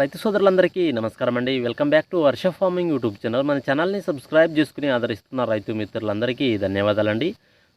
రైతు సోదరులందరికీ నమస్కారం అండి welcome back to Varsha farming YouTube channel. మన ఛానల్ని సబ్స్క్రైబ్ చేసుకుని ఆదరిస్తున్న రైతు మిత్రులందరికీ ధన్యవాదాలండి.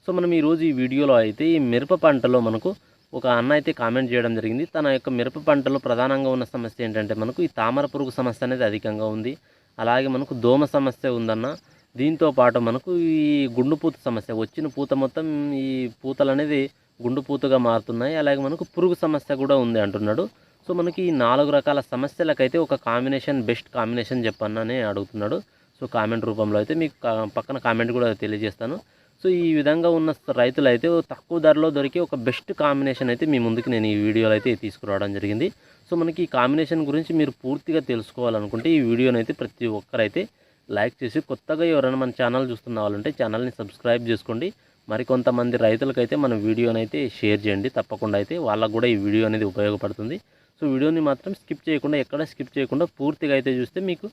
సో మనం ఈరోజు ఈ వీడియోలో అయితే ఈ మిరప పంటలో మనకు ఒక అన్న అయితే కామెంట్ చేయడం జరిగింది. తన యొక్క మిరప పంటలో ప్రధానంగా ఉన్న సమస్య ఏంటంటే మనకు ఈ తామర పురుగు సమస్య అనేది అధికంగా ఉంది. అలాగే మనకు దోమ సమస్య ఉందన్న దీంతో పాటు మనకు ఈ గుండు పూత సమస్య వచ్చిన పూత మొత్తం ఈ పూతలు అనేది గుండు పూతగా మారుతున్నాయి. అలాగే మనకు పురుగు సమస్య కూడా ఉంది అంటున్నాడు. సో మనకి ఈ నాలుగు రకాల సమస్యలకైతే ఒక కాంబినేషన్ బెస్ట్ కాంబినేషన్ చెప్పన్ననే అడుగుతున్నాడు. సో కామెంట్ రూపంలో అయితే మీకు పక్కన కామెంట్ కూడా తెలియజేస్తాను. సో ఈ విధంగా ఉన్న రైతులు అయితే తక్కువ ధరలో దొరికే ఒక బెస్ట్ కాంబినేషన్ అయితే మీ ముందుకు నేను ఈ వీడియోలో అయితే తీసుకురావడం జరిగింది. సో మనకి ఈ కాంబినేషన్ గురించి మీరు పూర్తిగా తెలుసుకోవాలనుకుంటే ఈ వీడియోని అయితే ప్రతి ఒక్కరైతే లైక్ చేసి కొత్తగా ఎవరైనా మన ఛానల్ చూస్తున్న వాళ్ళంటే ఛానల్ని సబ్స్క్రైబ్ చేసుకోండి. మరికొంతమంది రైతులకైతే మన వీడియోనైతే షేర్ చేయండి. తప్పకుండా అయితే వాళ్ళకు కూడా ఈ వీడియో అనేది ఉపయోగపడుతుంది. సో వీడియోని మాత్రం స్కిప్ చేయకుండా ఎక్కడ స్కిప్ చేయకుండా పూర్తిగా అయితే చూస్తే మీకు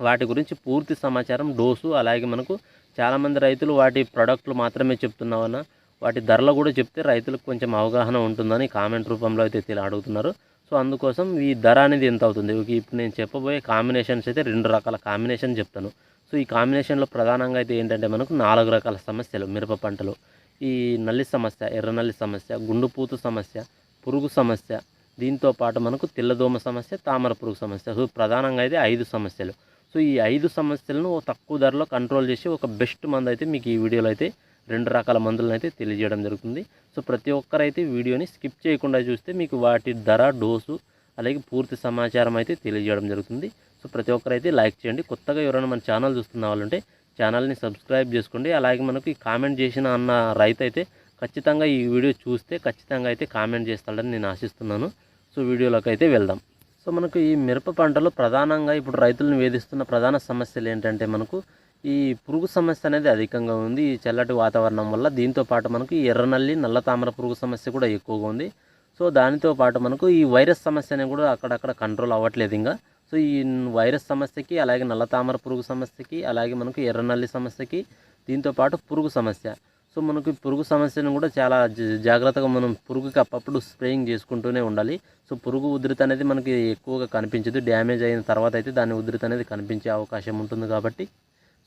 వాటి గురించి పూర్తి సమాచారం డోసు అలాగే మనకు చాలామంది రైతులు వాటి ప్రొడక్ట్లు మాత్రమే చెప్తున్నామన్న వాటి ధరలు కూడా చెప్తే రైతులకు కొంచెం అవగాహన ఉంటుందని కామెంట్ రూపంలో అయితే తెలియ అడుగుతున్నారు. సో అందుకోసం ఈ ధర అనేది ఎంత అవుతుంది? ఇప్పుడు నేను చెప్పబోయే కాంబినేషన్స్ అయితే రెండు రకాల కాంబినేషన్ చెప్తాను. సో ఈ కాంబినేషన్లో ప్రధానంగా అయితే ఏంటంటే మనకు నాలుగు రకాల సమస్యలు. మిరప పంటలు ఈ నల్లి సమస్య ఎర్ర నల్లి సమస్య గుండుపూత సమస్య పురుగు సమస్య దీంతో పాటు మనకు తెల్లదోమ సమస్య తామర పురుగు సమస్య. సో ప్రధానంగా అయితే ఐదు సమస్యలు. సో ఈ ఐదు సమస్యలను ఓ తక్కువ ధరలో కంట్రోల్ చేసి ఒక బెస్ట్ మందు అయితే మీకు ఈ వీడియోలో అయితే రెండు రకాల మందులను అయితే తెలియజేయడం జరుగుతుంది. సో ప్రతి ఒక్కరైతే వీడియోని స్కిప్ చేయకుండా చూస్తే మీకు వాటి ధర డోసు అలాగే పూర్తి సమాచారం అయితే తెలియజేయడం జరుగుతుంది. సో ప్రతి ఒక్కరైతే లైక్ చేయండి. కొత్తగా ఎవరైనా మన ఛానల్ చూస్తున్న వాళ్ళంటే ఛానల్ని సబ్స్క్రైబ్ చేసుకోండి. అలాగే మనకి కామెంట్ చేసిన అన్న రైతు అయితే ఖచ్చితంగా ఈ వీడియో చూస్తే ఖచ్చితంగా అయితే కామెంట్ చేస్తాడని నేను ఆశిస్తున్నాను. సో వీడియోలోకి అయితే వెళ్దాం. సో మనకు ఈ మిరప పంటలో ప్రధానంగా ఇప్పుడు రైతులను వేధిస్తున్న ప్రధాన సమస్యలు ఏంటంటే మనకు ఈ పురుగు సమస్య అనేది అధికంగా ఉంది. ఈ చల్లటి వాతావరణం వల్ల దీంతో పాటు మనకు ఎర్రనల్లి నల్ల తామర పురుగు సమస్య కూడా ఎక్కువగా ఉంది. సో దానితో పాటు మనకు ఈ వైరస్ సమస్య అనేది కూడా అక్కడక్కడ కంట్రోల్ అవ్వట్లేదు ఇంకా. సో ఈ వైరస్ సమస్యకి అలాగే నల్ల తామర పురుగు సమస్యకి అలాగే మనకు ఎర్రనల్లి సమస్యకి దీంతో పాటు పురుగు సమస్య. సో మనకు పురుగు సమస్యను కూడా చాలా జాగ్రత్తగా మనం పురుగుకి అప్పప్పుడు స్ప్రేయింగ్ చేసుకుంటూనే ఉండాలి. సో పురుగు ఉధృతి అనేది మనకి ఎక్కువగా కనిపించదు. డ్యామేజ్ అయిన తర్వాత అయితే దాని ఉధృతి అనేది కనిపించే అవకాశం ఉంటుంది కాబట్టి.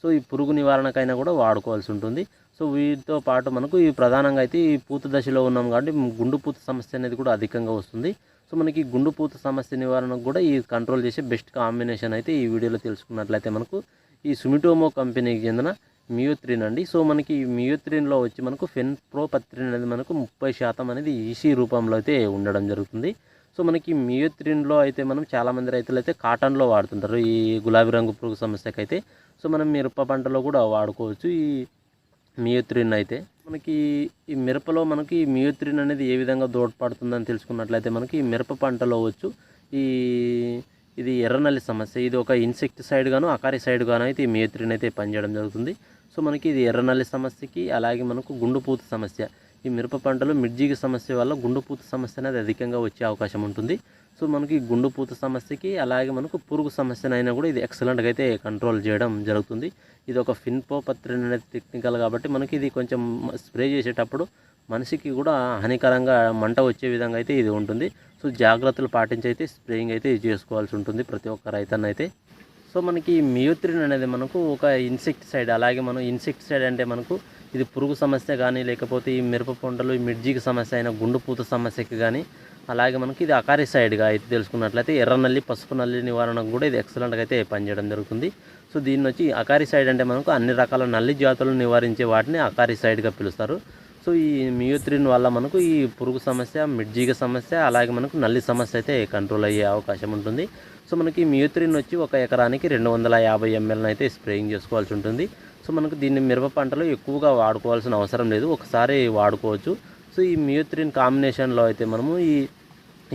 సో ఈ పురుగు నివారణకైనా కూడా వాడుకోవాల్సి ఉంటుంది. సో వీటితో పాటు మనకు ఈ ప్రధానంగా అయితే ఈ పూత దశలో ఉన్నాం కాబట్టి గుండు పూత సమస్య అనేది కూడా అధికంగా వస్తుంది. సో మనకి ఈ గుండు పూత సమస్య నివారణకు కూడా ఈ కంట్రోల్ చేసే బెస్ట్ కాంబినేషన్ అయితే ఈ వీడియోలో తెలుసుకున్నట్లయితే మనకు ఈ సుమిటోమో కంపెనీకి చెందిన మియోత్రిన్ అండి. సో మనకి మియోత్రిన్లో వచ్చి మనకు ఫెన్ ప్రో పత్రిన్ అనేది మనకు ముప్పై శాతం అనేది ఈసీ రూపంలో అయితే ఉండడం జరుగుతుంది. సో మనకి మియోత్రిన్లో అయితే మనం చాలామంది రైతులు అయితే కాటన్లో వాడుతుంటారు. ఈ గులాబీ రంగు పురుగు సమస్యకైతే. అయితే సో మనం మిరప పంటలో కూడా వాడుకోవచ్చు ఈ మియోత్రిన్ అయితే. మనకి ఈ మిరపలో మనకి మియోత్రిన్ అనేది ఏ విధంగా దోడ్పడుతుందని తెలుసుకున్నట్లయితే మనకి మిరప పంటలో వచ్చు. ఈ ఇది ఎర్రనల్లి సమస్య. ఇది ఒక ఇన్సెక్టిసైడ్ గాను అకారిసైడ్ గాను అయితే ఈ మియోత్రిన్ అయితే పనిచేయడం జరుగుతుంది. సో మనకి ఇది ఎర్రనల్లి సమస్యకి అలాగే మనకు గుండుపూత సమస్య. ఈ మిరప పంటలో మిర్జీకి సమస్య వల్ల గుండుపూత సమస్య అనేది అధికంగా వచ్చే అవకాశం ఉంటుంది. సో మనకి గుండుపూత సమస్యకి అలాగే మనకు పురుగు సమస్యనైనా కూడా ఇది ఎక్సలెంట్గా అయితే కంట్రోల్ చేయడం జరుగుతుంది. ఇది ఒక ఫిన్పో పత్రిన్ అనేది టెక్నికల్ కాబట్టి మనకి ఇది కొంచెం స్ప్రే చేసేటప్పుడు మనిషికి కూడా హానికరంగా మంట వచ్చే విధంగా అయితే ఇది ఉంటుంది. సో జాగ్రత్తలు పాటించి అయితే స్ప్రేయింగ్ అయితే చేసుకోవాల్సి ఉంటుంది ప్రతి ఒక్క రైతన్నైతే. సో మనకి మియోత్రిన్ అనేది మనకు ఒక ఇన్సెక్టిసైడ్ అలాగే మనం ఇన్సెక్టిసైడ్ అంటే మనకు ఇది పురుగు సమస్య కానీ లేకపోతే ఈ మిరప పంటలు ఈ మిర్జికి సమస్య అయిన గుండుపూత సమస్యకి కానీ అలాగే మనకి ఇది అకారిసైడ్గా అయితే తెలుసుకున్నట్లయితే ఎర్ర నల్లి పసుపు నల్లి నివారణకు కూడా ఇది ఎక్సలెంట్గా అయితే పనిచేయడం జరుగుతుంది. సో దీన్ని వచ్చి అకారిసైడ్ అంటే మనకు అన్ని రకాల నల్లి జాతులను నివారించే వాటిని అకారిసైడ్గా పిలుస్తారు. సో ఈ మియోత్రిన్ వల్ల మనకు ఈ పురుగు సమస్య మిడ్జీగ సమస్య అలాగే మనకు నల్లి సమస్య అయితే కంట్రోల్ అయ్యే అవకాశం ఉంటుంది. సో మనకి మియోత్రిన్ వచ్చి ఒక ఎకరానికి రెండు వందల యాభై ఎంఎల్ని అయితే స్ప్రేయింగ్ చేసుకోవాల్సి ఉంటుంది. సో మనకు దీన్ని మిరప పంటలో ఎక్కువగా వాడుకోవాల్సిన అవసరం లేదు. ఒకసారి వాడుకోవచ్చు. సో ఈ మియోత్రిన్ కాంబినేషన్లో అయితే మనము ఈ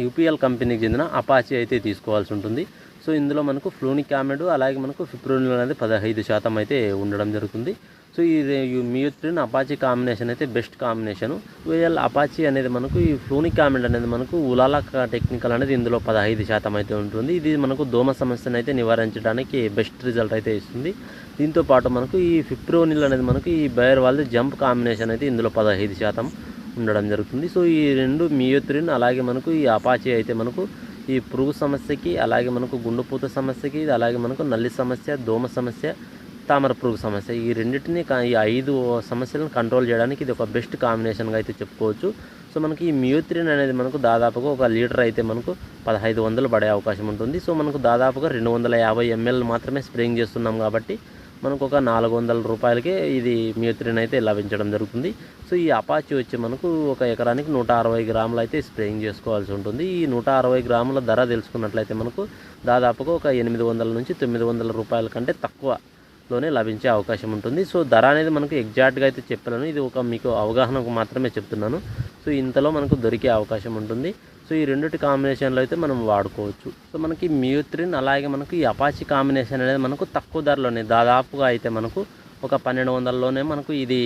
యూపీఎల్ కంపెనీకి చెందిన అపాచీ అయితే తీసుకోవాల్సి ఉంటుంది. సో ఇందులో మనకు ఫ్లూనిక్ యామిడ్ అలాగే మనకు ఫిప్రోనిల్ అనేది పదహైదు శాతం అయితే ఉండడం జరుగుతుంది. సో ఇది రే- అపాచీ కాంబినేషన్ అయితే best combination. V L Apache అనేది మనకు ఈ ఫ్లూనిక్ యామిడ్ అనేది మనకు ఉలాలా టెక్నికల్ అనేది ఇందులో పదహైదు శాతం అయితే ఉంటుంది. ఇది మనకు దోమ సమస్యను అయితే నివారించడానికి బెస్ట్ రిజల్ట్ అయితే ఇస్తుంది. దీంతో పాటు మనకు ఈ ఫిప్రోనిల్ అనేది మనకు ఈ బయర్ వాళ్ళది జంప్ కాంబినేషన్ అయితే ఇందులో పదహైదు శాతం ఉండడం జరుగుతుంది. సో ఈ రెండు మియోత్రిన్ అలాగే మనకు ఈ అపాచీ అయితే మనకు ఈ పురుగు సమస్యకి అలాగే మనకు గుండెపూత సమస్యకి ఇది అలాగే మనకు నల్లి సమస్య దోమ సమస్య తామర పురుగు సమస్య. ఈ రెండింటిని ఈ ఐదు సమస్యలను కంట్రోల్ చేయడానికి ఇది ఒక బెస్ట్ కాంబినేషన్గా అయితే చెప్పుకోవచ్చు. సో మనకి ఈ మ్యూత్రిన్ అనేది మనకు దాదాపుగా ఒక లీటర్ అయితే మనకు పదహైదు వందలు పడే అవకాశం ఉంటుంది. సో మనకు దాదాపుగా రెండు వందల యాభై ఎంఎల్ మాత్రమే స్ప్రేయింగ్ చేస్తున్నాం కాబట్టి మనకు ఒక నాలుగు వందల రూపాయలకే ఇది మ్యూత్రిన్ అయితే లభించడం జరుగుతుంది. సో ఈ అపాచి వచ్చి మనకు ఒక ఎకరానికి నూట అరవై గ్రాములు అయితే స్ప్రేయింగ్ చేసుకోవాల్సి ఉంటుంది. ఈ నూట అరవై గ్రాముల ధర తెలుసుకున్నట్లయితే మనకు దాదాపుగా ఒక ఎనిమిది వందల నుంచి తొమ్మిది వందల రూపాయల కంటే తక్కువ లోనే లభించే అవకాశం ఉంటుంది. సో ధర అనేది మనకు ఎగ్జాక్ట్గా అయితే చెప్పలేను. ఇది ఒక మీకు అవగాహనకు మాత్రమే చెప్తున్నాను. సో ఇంతలో మనకు దొరికే అవకాశం ఉంటుంది. సో ఈ రెండిటి కాంబినేషన్లో అయితే మనం వాడుకోవచ్చు. సో మనకి మ్యూత్రిన్ అలాగే మనకు ఈ అపాచి కాంబినేషన్ అనేది మనకు తక్కువ ధరలోనే దాదాపుగా అయితే మనకు ఒక పన్నెండు వందలలోనే మనకు ఇది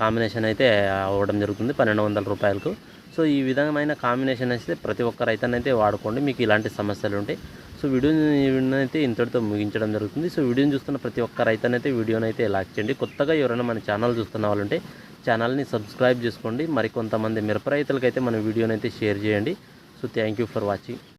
కాంబినేషన్ అయితే అవ్వడం జరుగుతుంది. పన్నెండు వందల రూపాయలకు. సో ఈ విధమైన కాంబినేషన్ అయితే ప్రతి ఒక్క రైతనైతే వాడుకోండి. మీకు ఇలాంటి సమస్యలు ఉంటాయి సో వీడియోని అయితే ఇంతటితో ముగించడం జరుగుతుంది. సో వీడియోని చూస్తున్న ప్రతి ఒక్క రైతనైతే వీడియోని అయితే లైక్ చేయండి. కొత్తగా ఎవరైనా మన ఛానల్ చూస్తున్న వాళ్ళుంటే ఛానల్ని సబ్స్క్రైబ్ చేసుకోండి. మరి కొంతమంది మిరప రైతులకైతే మన వీడియోని అయితే షేర్ చేయండి. So thank you for watching.